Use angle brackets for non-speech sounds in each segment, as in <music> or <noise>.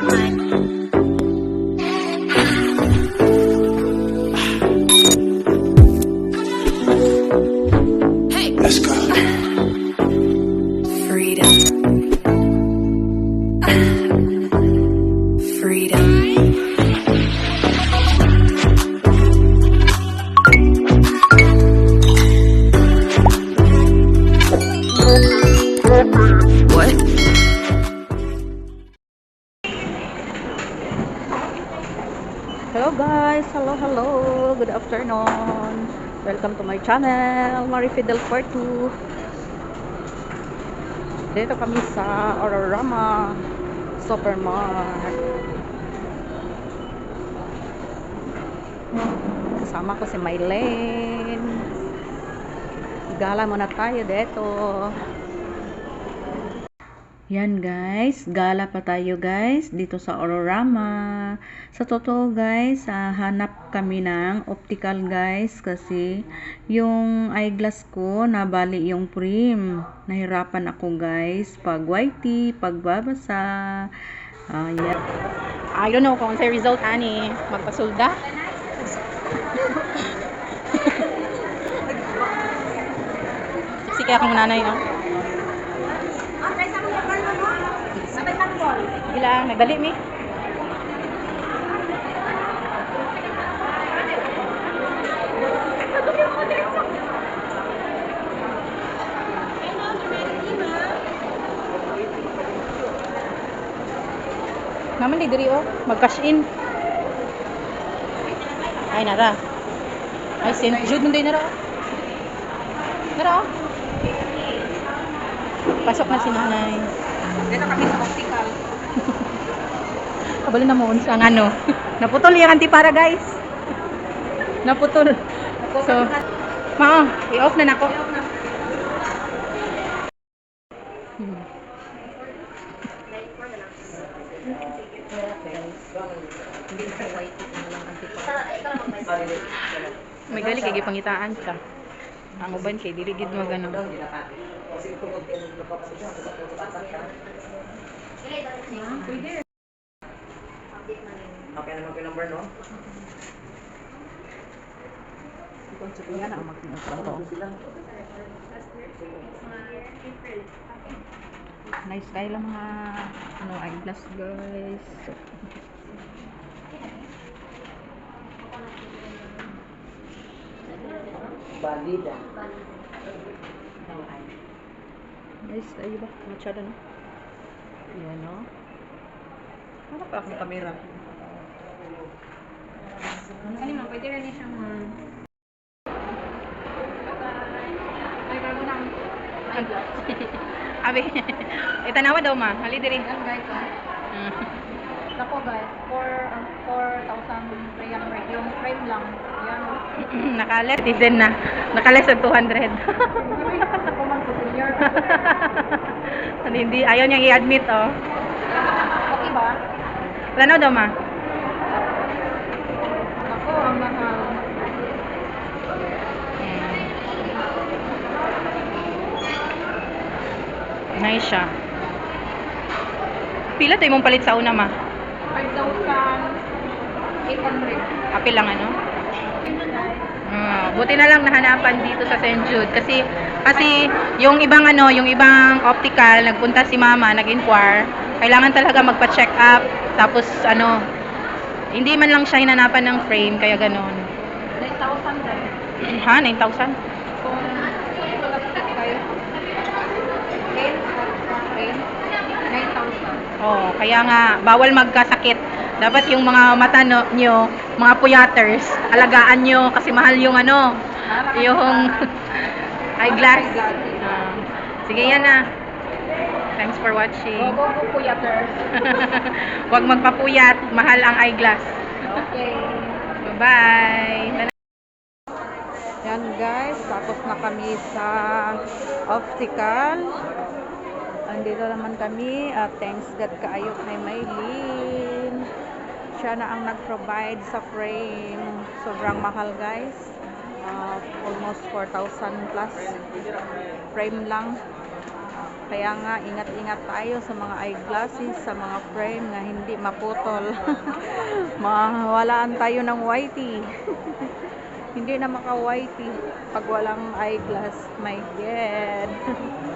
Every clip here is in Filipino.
One. Good afternoon. Welcome to my channel, Marie Fidel 42. Dito kami sa Ororama Supermart. Kasama ko si Mylene. Gala muna tayo dito. Yan guys, gala pa tayo guys dito sa Ororama. Sa totoo guys, ah, hanap kami ng optical guys kasi yung eyeglass ko nabali yung frame. Nahirapan ako guys pag whitey, pagbabasa. Ah, yan. I don't know kung sa result ani magpasulda. <laughs> Kaya akong nanay, no? Lang, nagbali mi. Naman di diri oh, mag-cash in. Ay nara. Ay sin jud mo nara. oh. Nara. oh. Pasok na si nanay. Dito kami sa optical. Kabalo na mo ang ano. <laughs> Naputol yung antipara guys. Naputol. So, mao, i-off na nako. Hmm. May gali kay gipangitaan ka. Ang uban kay dili gid mo ganun. Ko yung number, no? Kuya na magpapalto. Nice style ang mga ano eyeglass guys. Balida. Nice style ba? Masyado no? Yan no? Pa akong kamera? Ano man, pwede rin siya mga... Abi, itanawa daw ma. Hali diri. Yan guys ah. Nako guys, 4 4,300 yung frame lang. Yan. <clears throat> Nakalet din na. Nakalet sa 200. Ako man po senior. Ano, hindi ayaw niyang i-admit oh. Okay ba? Plano daw ma. Nako, ang mahal. Nice siya. Pila to imong palit sa una ma? 5,800. Apil lang ano? Ah, buti na lang nahanapan dito sa St. Jude kasi kasi yung ibang ano, yung ibang optical nagpunta si Mama, nag-inquire, kailangan talaga magpa-check up tapos ano, hindi man lang siya hinanapan ng frame kaya ganoon. 9,000 guys. Ha, 9,000? Kung magkakasakit kayo. Frame, frame, 9,000. Oh, kaya nga bawal magkasakit. Dapat yung mga mata no, nyo, mga puyaters, alagaan nyo kasi mahal yung ano, yung <laughs> eyeglass. Ah, sige yan na. Thanks for watching. Go, go, go, kuyaters. <laughs> Huwag magpapuyat, mahal ang eyeglass. Okay. Bye-bye. Yan guys, tapos na kami sa optical. Andito naman kami at thanks God kaayo kay Maylene. Siya na ang nag-provide sa frame. Sobrang mahal guys. Ah, almost 4,000 plus frame lang. Kaya nga, ingat-ingat tayo sa mga eyeglasses, sa mga frame na hindi maputol. <laughs> Mawalaan tayo ng whitey. <laughs> hindi na maka-whitey pag walang eyeglass. My God. <laughs>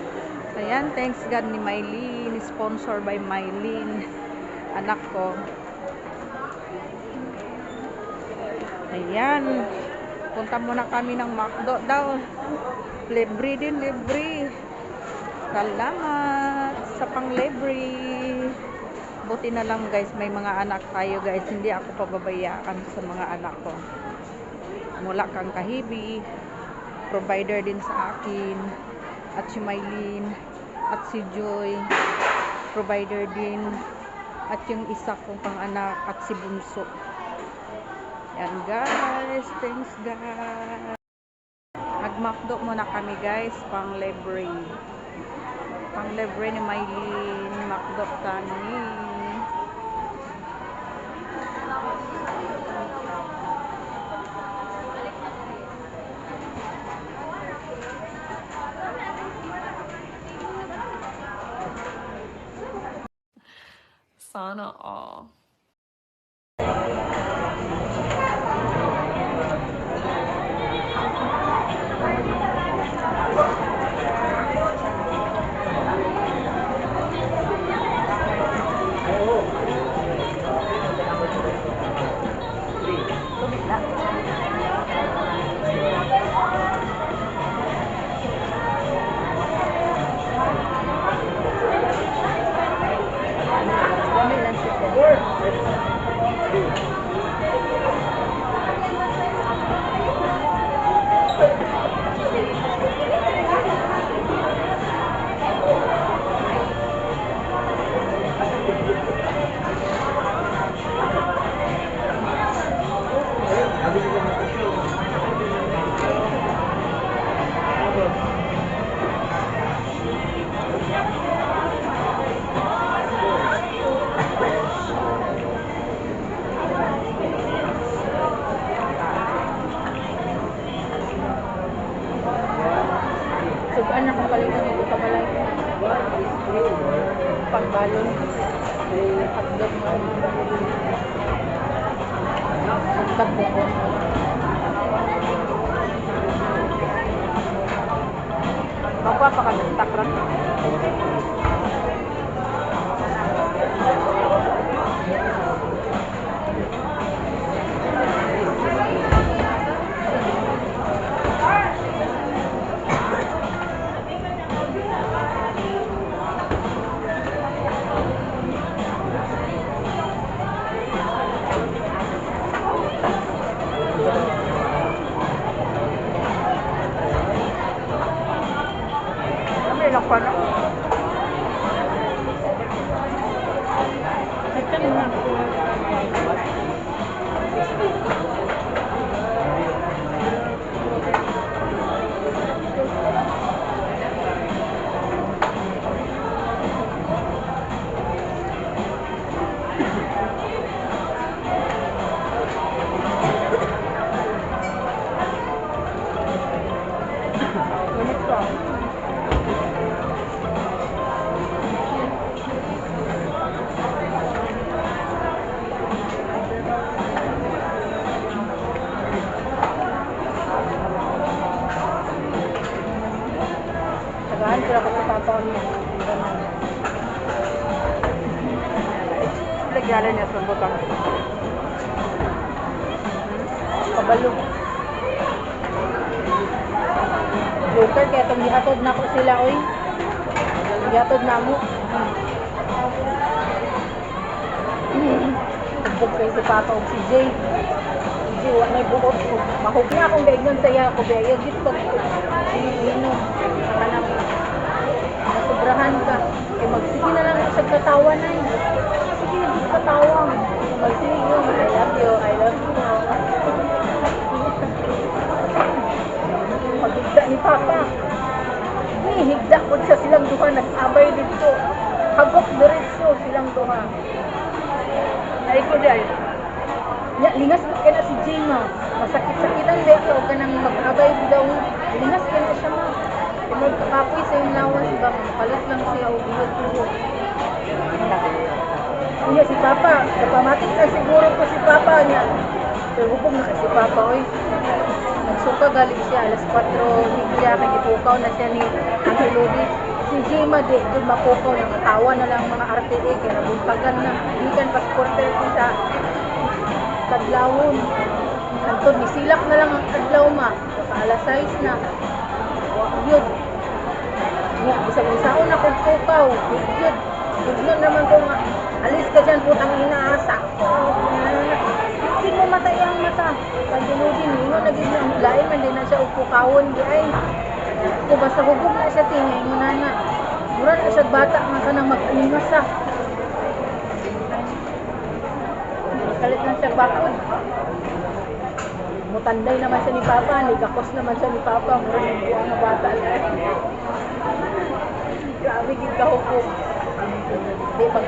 Ayan, thanks God ni Mylene. Sponsor by Mylene. Anak ko. Ayan. Punta muna kami ng McDo daw. Libre din, libre. Salamat sa pang-libre. Buti na lang guys, may mga anak tayo guys. Hindi ako pababayaan sa mga anak ko. Mula kang kahibi, provider din sa akin. At si Maylene, at si Joy, provider din. At yung isa kong pang anak, at si Bunso. Yan guys, thanks guys. Nagmakdo muna kami guys, pang libre. Pang libre ni Maylene, makdo kami. Donna Sana all. Sugaan na kung palitan ito sa balay. Pagbalon. Hotdog mo. Pagbuko. Baka Lagyalan niya sa butang. Kabalo. Joker, kaya itong gihatod na ko sila, oy. Gihatod na mo. Tugbog kayo si Papa o si Jay. Si Jay, wala may buhok ko. Mahog na akong gaignan sa iya ko. Kaya dito. Sino? Ang anak. Nasubrahan ka. Kaya magsige na lang sa katawa na yun. Sige, hindi katawa. Magsige yun. I love you. I love you. Pagigda ni Papa. Ni, higda po sa silang duha. Nag-abay dito. Hagok diretso silang duha. Ay ko dahil. Ya, lingas kaya na si Jay ma. Masakit-sakitan dahil ka o ka nang mag-abay daw. Lingas kaya na siya ma. Timod kakapoy sa yung lawas ba, makalit lang siya o bihag tuho. Iya si Papa, kapamatik na siguro ko si Papa niya. Pero hubog na kasi Papa, oy. Nagsuka galing siya, alas 4 higya, kaya ipukaw na siya ni Uncle Lodi. Si Jima, di, doon mapukaw na matawa na lang mga RTA, kaya nabuntagan na. Ikan pa supporter ko sa Kadlawon. Antod, misilak na lang ang Kadlaw ma. Alas 6 na. Yun. Nga, isang isaon na kung pukaw. Yun. Yun naman ko nga. Alis ka dyan, putang inaasa. Hindi mo matay ang mata. Pagdinugin, mo naging ang lain, man din na siya upukawon. Di ay. Kung basta hugog na siya, tingay mo na na. Mura na siya bata, ka nang mag-animasa. Kalit lang siya bakod. Mutanday naman siya ni Papa, nigakos naman siya ni Papa, mura ng buwang na bata. Grabe, gid Opa,